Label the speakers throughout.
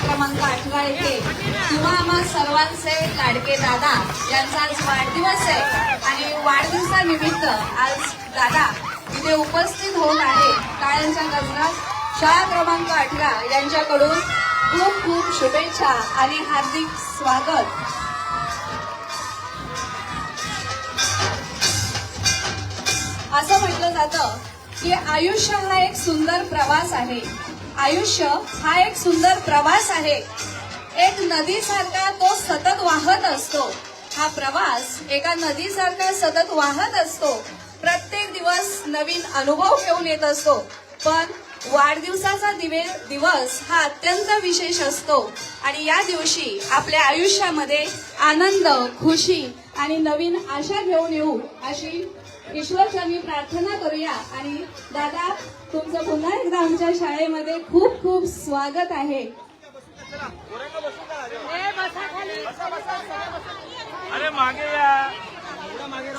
Speaker 1: क्रमांक अठरा येथे किंवा आम्हा सर्वांचे लाडके दादा यांचा आज वाढदिवस आहे. आणि वाढदिवसानिमित्त आज दादा इथे उपस्थित होत आहे. टाळ्यांच्या गजरात? शाळा क्रमांक अठरा यांच्याकडून खूप खूप शुभेच्छा आणि हार्दिक स्वागत. असं म्हटलं जातं की आयुष्य हा एक सुंदर प्रवास आहे. आयुष्य हा एक सुंदर प्रवास आहे. एक नदीसारखा तो सतत वाहत असतो. हा प्रवास एका नदीसारखा सतत वाहत असतो. प्रत्येक दिवस नवीन अनुभव घेऊन येत असतो. पण वाढदिवसाचा दिवे दिवस हा अत्यंत विशेष असतो. आणि या दिवशी आपल्या आयुष्यामध्ये आनंद खुशी आणि नवीन आशा घेऊन येऊ अशी ईश्वरचरणी प्रार्थना करूया. आणि दादा तुमचं पुन्हा एकदा आमच्या शाळेमध्ये खूप खूप स्वागत आहे.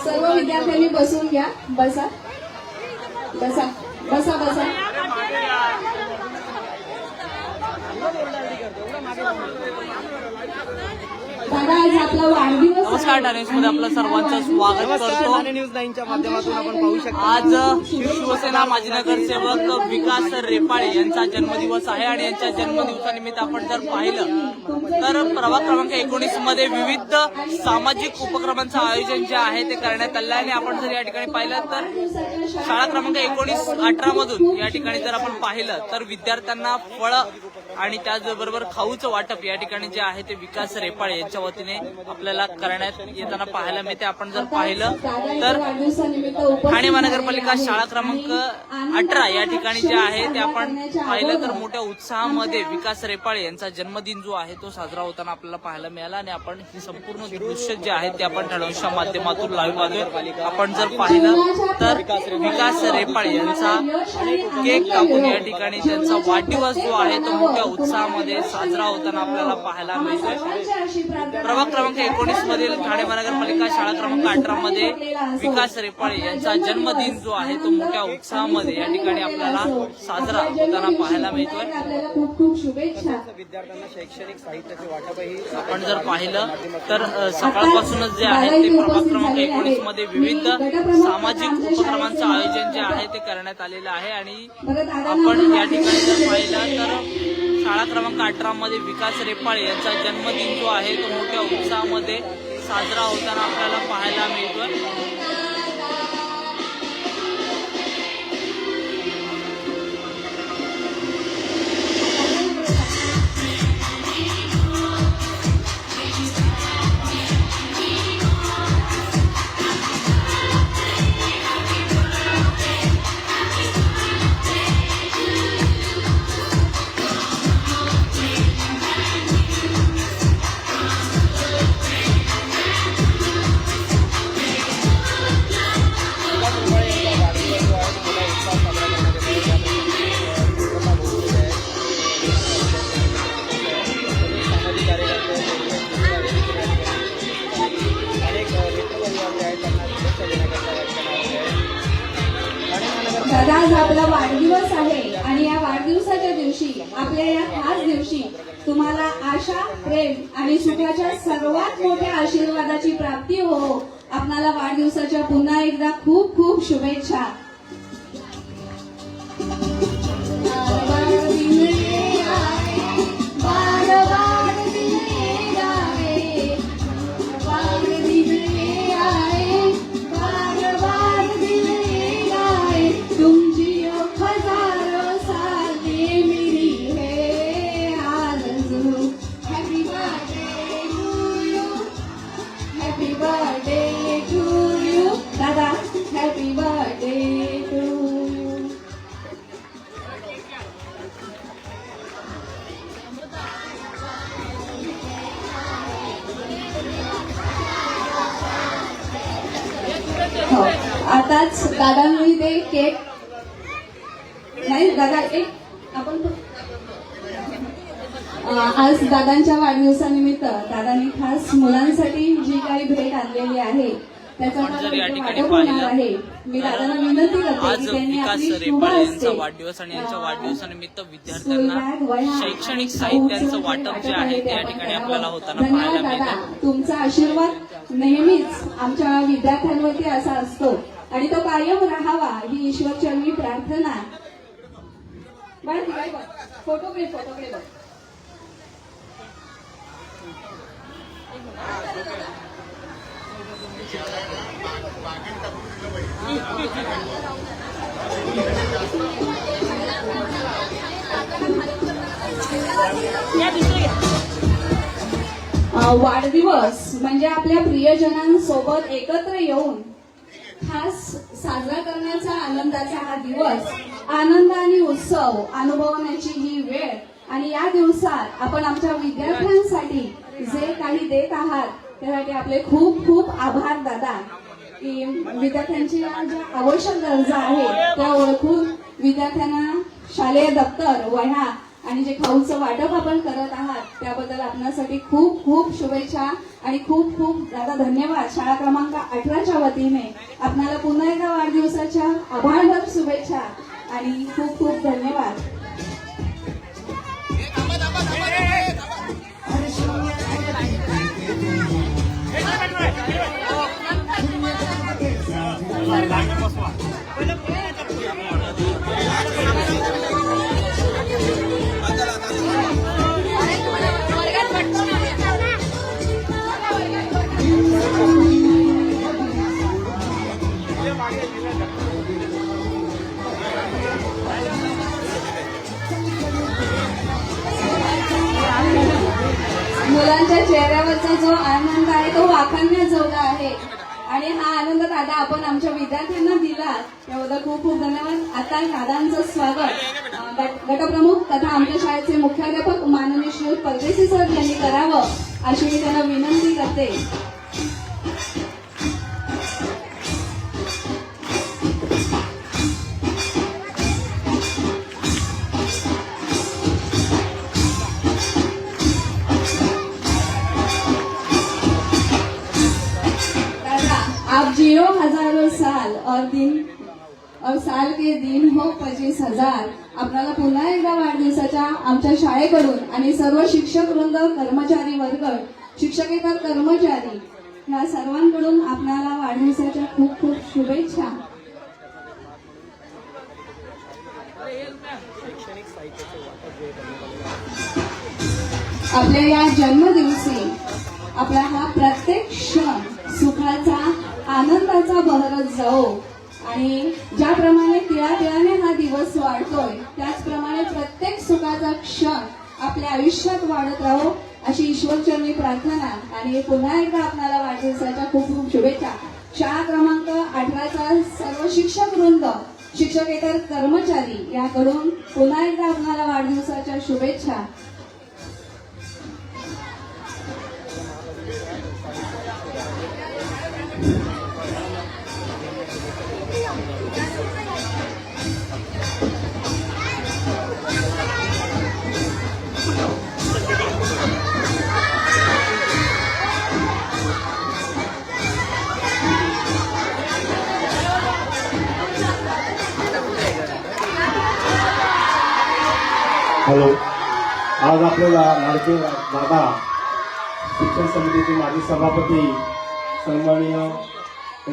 Speaker 1: सर्व विद्यार्थ्यांनी बसून घ्या. बसा. बसा. बसा बसा.
Speaker 2: मागे या
Speaker 1: दादा आज आपला वाढदिवस
Speaker 3: नमस्कार
Speaker 1: आहे.
Speaker 3: टायम्समध्ये आपलं सर्वांचं स्वागत करतो.
Speaker 4: न्यूज नाईनच्या माध्यमातून आपण पाहू शकता.
Speaker 3: आज शिवसेना माजी नगरसेवक विकास रेपाळे यांचा जन्मदिवस आहे आणि यांच्या जन्मदिवसानिमित्त आपण जर पाहिलं तर प्रभाग क्रमांक एकोणीसमध्ये विविध सामाजिक उपक्रमांचं आयोजन जे आहे ते करण्यात आलं आहे. आणि आपण जर या ठिकाणी पाहिलं तर शाळा क्रमांक एकोणीस अठरा मधून या ठिकाणी जर आपण पाहिलं तर विद्यार्थ्यांना फळं आणि त्याचबरोबर खाऊचं वाटप या ठिकाणी जे आहे ते विकास रेपाळे यांच्या वतीने आपल्याला करण्यात येताना पाहायला मिळते आपण जर पाहिलं तर ठाणे महानगरपालिका शाळा. क्रमांक अठरा या ठिकाणी जे आहे ते आपण पाहिलं तर मोठ्या उत्साहामध्ये विकास रेपाळे यांचा जन्मदिन जो आहे तो साजरा होताना आपल्याला पाहायला मिळाला आणि आपण ही संपूर्ण दृश्य जे आहे ते आपण ठळवच्या माध्यमातून लाईव्ह पाहतोय आपण जर पाहिलं तर विकास रेपाळे यांचा केक कापून या ठिकाणी त्यांचा वाढदिवस जो आहे तो मोठ्या उत्साहामध्ये साजरा होताना आपल्याला पाहायला मिळतोय प्रभाग क्रमांक एकोणीस मधील ठाणे महानगरपालिका शाळा क्रमांक अठरा मध्ये विकास रेपाळे यांचा जन्मदिन जो आहे तो मोठ्या उत्साहामध्ये या ठिकाणी आपल्याला साजरा होताना पाहायला मिळतोय.
Speaker 1: खूप खूप शुभेच्छा
Speaker 4: विद्यार्थ्यांना शैक्षणिक साहित्याचे वाटपही
Speaker 3: आपण जर पाहिलं तर सकाळपासूनच जे आहे ते प्रभाग क्रमांक एकोणीसमध्ये विविध सामाजिक उपक्रमांचं आयोजन जे आहे ते करण्यात आलेलं आहे. आणि आपण या ठिकाणी जर पाहिलं तर शाळा क्रमांक अठरा मध्ये विकास रेपाळे यांचा जन्मदिन जो आहे तो मोठ्या उत्साहामध्ये साजरा होताना आपल्याला पाहायला मिळतोय.
Speaker 1: आशा प्रेम आणि शुक्लाच्या सर्वात मोठ्या आशीर्वादाची प्राप्ती हो. आपणाला वाढदिवसाच्या पुन्हा एकदा खूप खूप शुभेच्छा. आज दादांच्या वाढदिवसानिमित्त दादांनी खास मुलांसाठी जी काही भेट आणलेली आहे त्याचा आहे. मी दादांना विनंती करते की त्यांनी आपली शुभ
Speaker 3: रेपाळे यांचा
Speaker 1: हस्ते,
Speaker 3: वाढदिवस आणि यांच्या
Speaker 1: अं,
Speaker 3: वाढदिवसानिमित्त विद्यार्थ्यांना शैक्षणिक साहित्यांचं वाटप जे आहे ठिकाणी. आपल्याला होताना
Speaker 1: धन्यवाद दादा. तुमचा आशीर्वाद नेहमीच आमच्या विद्यार्थ्यांवरती असा असतो. आणि तो कायम राहावा ही ईश्वरचरणी प्रार्थना बाळ तिकडे बघ फोटोकडे फोटोकडे बघ वाढदिवस म्हणजे आपल्या प्रियजनांसोबत एकत्र येऊन खास साजरा करण्याचा आनंदाचा हा दिवस आनंद आणि उत्सव अनुभवण्याची ही वेळ आणि या दिवसात आपण आमच्या विद्यार्थ्यांसाठी जे काही देत आहात त्यासाठी आपले खूप खूप आभार दादा. की विद्यार्थ्यांच्या ज्या आवश्यक गरजा आहेत त्या ओळखून विद्यार्थ्यांना शालेय दप्तर वह्या आणि जे खाऊचं वाटप आपण करत आहात त्याबद्दल आपणासाठी खूप खूप शुभेच्छा आणि खूप खूप दादा धन्यवाद. शाळा क्रमांक अठराच्या वतीने आपणाला पुन्हा एकदा वाढदिवसाच्या आभारभर शुभेच्छा आणि खूप खूप धन्यवाद. मुलांच्या चेहऱ्यावरचा जो आनंद आहे तो वाखाणण्याजोगा आहे. आणि हा आनंद दादा आपण आमच्या विद्यार्थ्यांना दिला. त्याबद्दल खूप खूप धन्यवाद. आता दादांचं स्वागत. गटप्रमुख तथा आमच्या शाळेचे मुख्याध्यापक माननीय श्री परदेशी सर यांनी करावं अशी मी त्यांना विनंती करते. और दिन और साल के दिन हो पच्चीस हजार. आपल्याला पुन्हा एकदा वाढदिवसाच्या आमच्या शाळेकडून आणि सर्व शिक्षक वृंद कर्मचारी वर्ग शिक्षकेतर कर्मचारी या सर्वांकडून आपल्याला वाढदिवसाच्या खूप खूप शुभेच्छा. आपल्या या जन्मदिवशी आपला हा प्रत्येक क्षण आनंदाचा बहरत जाओ. आणि ज्याप्रमाणे तिळातिळाने हा दिवस वाढतोय त्याचप्रमाणे प्रत्येक सुखाचा क्षण आपल्या आयुष्यात वाढत राहो अशी ईश्वरचरणी प्रार्थना आणि पुन्हा एकदा आपल्याला वाढदिवसाच्या खूप खूप शुभेच्छा. शाळा क्रमांक अठराचा सर्व शिक्षक वृंद शिक्षकेतर कर्मचारी याकडून पुन्हा एकदा आपल्याला वाढदिवसाच्या शुभेच्छा.
Speaker 5: हॅलो. आज आपल्याला लाडके दादा शिक्षण समितीचे माजी सभापती सन्माननीय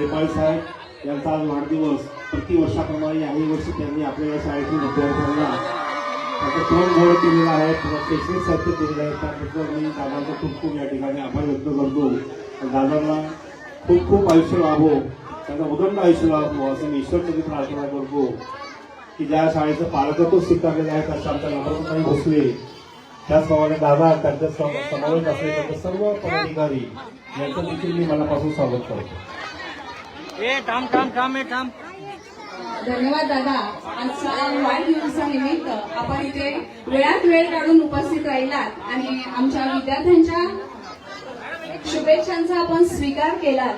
Speaker 5: रेपाळी साहेब यांचा आज वाढदिवस प्रतिवर्षाप्रमाणे याही वर्षी त्यांनी आपल्या शाळेतील विद्यार्थ्यांना त्याचं तोंड गोड केलेलं आहे. किंवा शैक्षणिक साहित्य केलेलं आहे. त्याबद्दल मी दादांचा खूप खूप या ठिकाणी आभार व्यक्त करतो. दादांना खूप खूप आयुष्य लाभो. त्यांना उदंड आयुष्य लाभो. असं मी ईश्वरमध्ये प्रार्थना करतो. की ज्या शाळेचं पालकत्व स्वीकारलेलं आहे त्याच्या आमच्या नम्रताई भोसले त्याचप्रमाणे दादा त्यांच्या सम- समवेत असलेले सर्व पदाधिकारी यांचं देखील मी मनापासून स्वागत करतो.
Speaker 3: ए थांब थांब थांब ए थांब.
Speaker 1: धन्यवाद दादा. आजच्या वाढदिवसानिमित्त आपण इथे वेळात वेळ काढून उपस्थित राहिलात आणि आमच्या विद्यार्थ्यांच्या शुभेच्छांचा आपण स्वीकार
Speaker 3: मिनिटात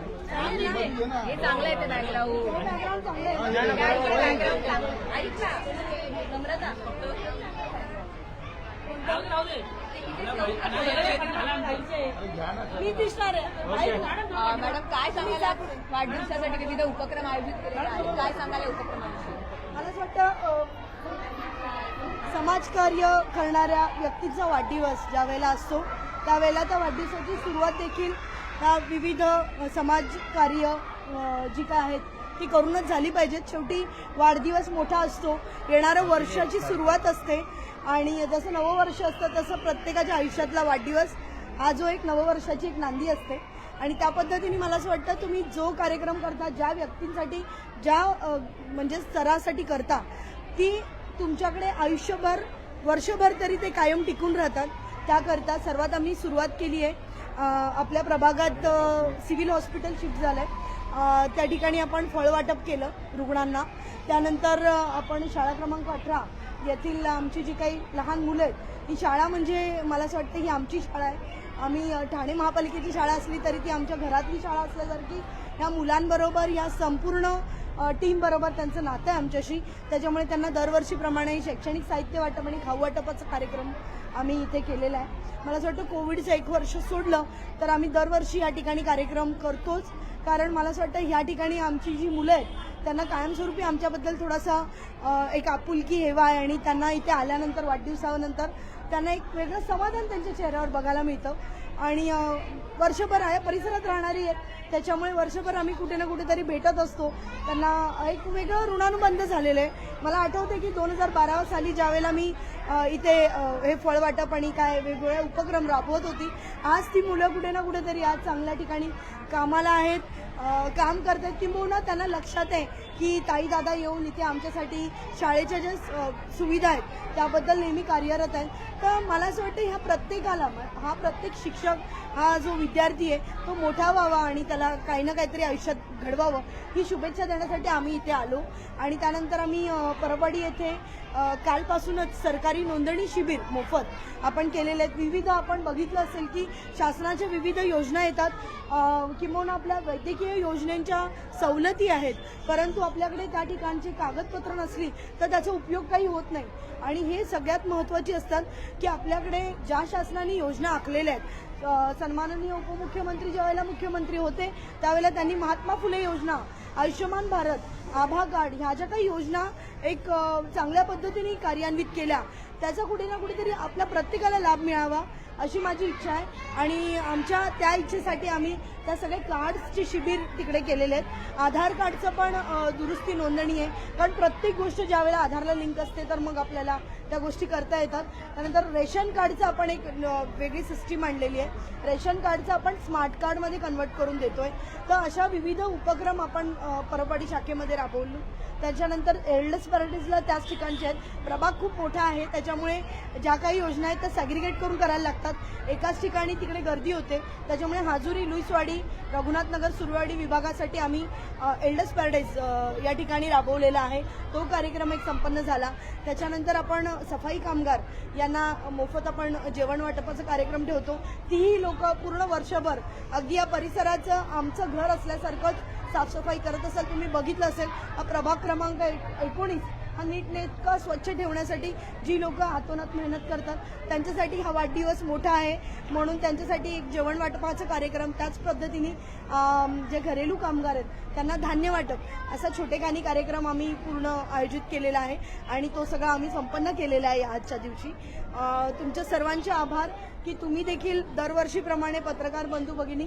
Speaker 6: हे चांगलं आहे ते बॅकग्राऊंड ऐक ना नम्रता मी दिसणार मॅडम काय सांगायला वाढदिवसासाठी विविध उपक्रम आयोजित केले आहेत. काय सांगायला उपक्रमांविषयी
Speaker 7: मला असं वाटतं समाजकार्य करणाऱ्या व्यक्तीचा वाढदिवस ज्या वेळेला असतो त्यावेळेला त्या वाढदिवसाची सुरुवात देखील ह्या विविध समाजकार्य जी काय आहेत ती करूनच झाली पाहिजेत. शेवटी वाढदिवस मोठा असतो. येणाऱ्या वर्षाची सुरुवात असते. आणि जसं नववर्ष असतं तसं प्रत्येकाच्या आयुष्यातला वाढदिवस हा जो एक नववर्षाची एक नांदी असते. आणि त्या पद्धतीने मला असं वाटतं तुम्ही जो कार्यक्रम करता ज्या व्यक्तींसाठी ज्या म्हणजे स्तरासाठी करता ती तुमच्याकडे आयुष्यभर वर्षभर तरी ते कायम टिकून राहतात. त्याकरता सर्वात आम्ही सुरुवात केली आहे. आपल्या प्रभागात सिव्हिल हॉस्पिटल शिफ्ट झालं आहे त्या ठिकाणी आपण फळवाटप केलं रुग्णांना. त्यानंतर आपण शाळा क्रमांक अठरा येथील आमची जी काही लहान मुलं आहेत ही शाळा म्हणजे मला असं वाटतं ही आमची शाळा आहे. आम्ही ठाणे महापालिकेची शाळा असली तरी ती आमच्या घरातली शाळा असल्यासारखी ह्या मुलांबरोबर या संपूर्ण टीम बरोबर त्यांचं नातं आहे आमच्याशी. त्याच्यामुळे त्यांना दरवर्षीप्रमाणे शैक्षणिक साहित्य वाटप आणि खाऊ वाटपाचा कार्यक्रम आम्ही इथे केलेला आहे. मला असं वाटतं कोविडचं एक वर्ष सोडलं तर आम्ही दरवर्षी या ठिकाणी कार्यक्रम करतोच. कारण मला असं वाटतं ह्या ठिकाणी आमची जी मुलं आहेत त्यांना कायमस्वरूपी आमच्याबद्दल थोडासा एक आपुलकी हेवा आहे आणि त्यांना इथे आल्यानंतर वाढदिवसानंतर त्यांना एक वेगळं समाधान त्यांच्या चेहऱ्यावर बघायला मिळतं. आणि वर्षभर आहे परिसरात राहणारी आहेत. त्याच्यामुळे वर्षभर आम्ही कुठे ना कुठेतरी भेटत असतो. त्यांना एक वेगळं ऋणानुबंध झालेलं आहे. मला आठवते की दोन हजार बारा साली ज्यावेळेला मी इथे हे फळवाटप आणि काय वेगवेगळे उपक्रम राबवत होती आज ती मुलं कुठे ना कुठेतरी आज चांगल्या ठिकाणी कामाला आहेत. काम करत आहेत किंबहुना हो त्यांना लक्षात आहे की ताई दादा येऊन इथे आमच्यासाठी शाळेच्या ज्या सुविधा आहेत त्याबद्दल नेहमी कार्यरत आहेत. तर मला असं वाटतं ह्या प्रत्येकाला हा प्रत्येक शिक्षक हा जो विद्यार्थी आहे तो मोठा व्हावा आणि त्याला काही ना काहीतरी आयुष्यात घडवावं ही शुभेच्छा देण्यासाठी आम्ही इथे आलो. आणि त्यानंतर आम्ही परवाडी येथे कालपासूनच सरकारी नोंदणी शिबिर मोफत आपण केलेले आहेत. विविध आपण बघितलं असेल की शासनाच्या विविध योजना येतात. किंवा आपल्या वैद्यकीय योजनेच्या सवलती आहेत. परंतु आपल्याकडे त्या ठिकाणची कागदपत्र नसली तर त्याचा उपयोग काही होत नाही. आणि हे सगळ्यात महत्त्वाची असतात की आपल्याकडे ज्या शासनाने योजना आखलेल्या आहेत सन्माननीय उपमुख्यमंत्री ज्यावेळेला मुख्यमंत्री होते त्यावेळेला त्यांनी महात्मा फुले योजना आयुष्यमान भारत आभा कार्ड ह्या ज्या काही योजना एक चांगल्या पद्धतीने कार्यान्वित केल्या त्याचा कुठे ना कुठेतरी आपल्या प्रत्येकाला लाभ मिळावा. अशी माझी इच्छा आहे. आणि आमच्या त्या इच्छेसाठी आम्ही त्या सगळे कार्ड्सचे शिबिर तिकडे केलेले आहेत. आधार कार्डचं पण दुरुस्ती नोंदणी आहे. कारण प्रत्येक गोष्ट ज्यावेळेला आधारला लिंक असते तर मग आपल्याला त्या गोष्टी करता येतात. त्यानंतर रेशन कार्डचं आपण एक वेगळी सिस्टीम आणलेली आहे. रेशन कार्डचं आपण स्मार्ट कार्डमध्ये कन्वर्ट करून देतो आहे तर अशा विविध उपक्रम आपण अ, शाखेमध्ये राबवलो. त्याच्यानंतर एल्डस पॅरिटीजला त्याच ठिकाणचे आहेत. प्रभाग खूप मोठा आहे. त्याच्यामुळे ज्या काही योजना आहेत त्या सॅग्रिगेट करून करायला लागतात. एकाच ठिकाणी तिकडे गर्दी होते. त्याच्यामुळे हाजुरी लुईसवाडी रघुनाथनगर सुरवाडी विभागासाठी आम्ही एल्डस पॅरडाईज या ठिकाणी राबवलेला आहे. तो कार्यक्रम एक संपन्न झाला. त्याच्यानंतर आपण सफाई कामगार यांना मोफत आपण जेवण वाटपाचा कार्यक्रम ठेवतो. तीही लोक पूर्ण वर्षभर अगदी या परिसराचं आमचं घर असल्यासारखंच साफसफाई करत असाल तुम्ही बघितलं असेल. हा प्रभाग क्रमांक एक- एकोणीस हा नीटनेटका स्वच्छ ठेवण्यासाठी जी लोक हातोनात मेहनत करतात त्यांच्यासाठी हा वाढदिवस मोठा आहे. म्हणून त्यांच्यासाठी एक जेवण वाटपाचा कार्यक्रम त्याच पद्धतीने जे घरेलू कामगार आहेत त्यांना धान्य वाटप असा छोटेखानी कार्यक्रम आम्ही पूर्ण आयोजित केलेला आहे आणि तो सगळा आम्ही संपन्न केलेला आहे आजच्या दिवशी. तुमच्या सर्वांचे आभार की तुम्ही देखील दरवर्षीप्रमाणे पत्रकार बंधू भगिनी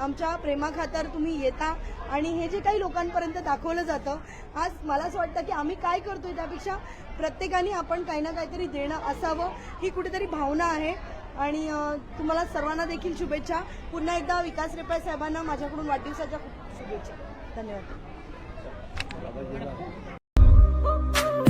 Speaker 7: आमच्या प्रेमाखातर तुम्ही येता आणि हे जे काही लोकांपर्यंत दाखवलं जातं आज मला असं वाटतं की आम्ही काय करतोय त्यापेक्षा प्रत्येकाने आपण काही ना काहीतरी देणं असावं ही कुठेतरी भावना आहे. आणि तुम्हाला सर्वांना देखील शुभेच्छा. पुन्हा एकदा विकास रेपाळ साहेबांना माझ्याकडून वाढदिवसाच्या खूप शुभेच्छा. धन्यवाद.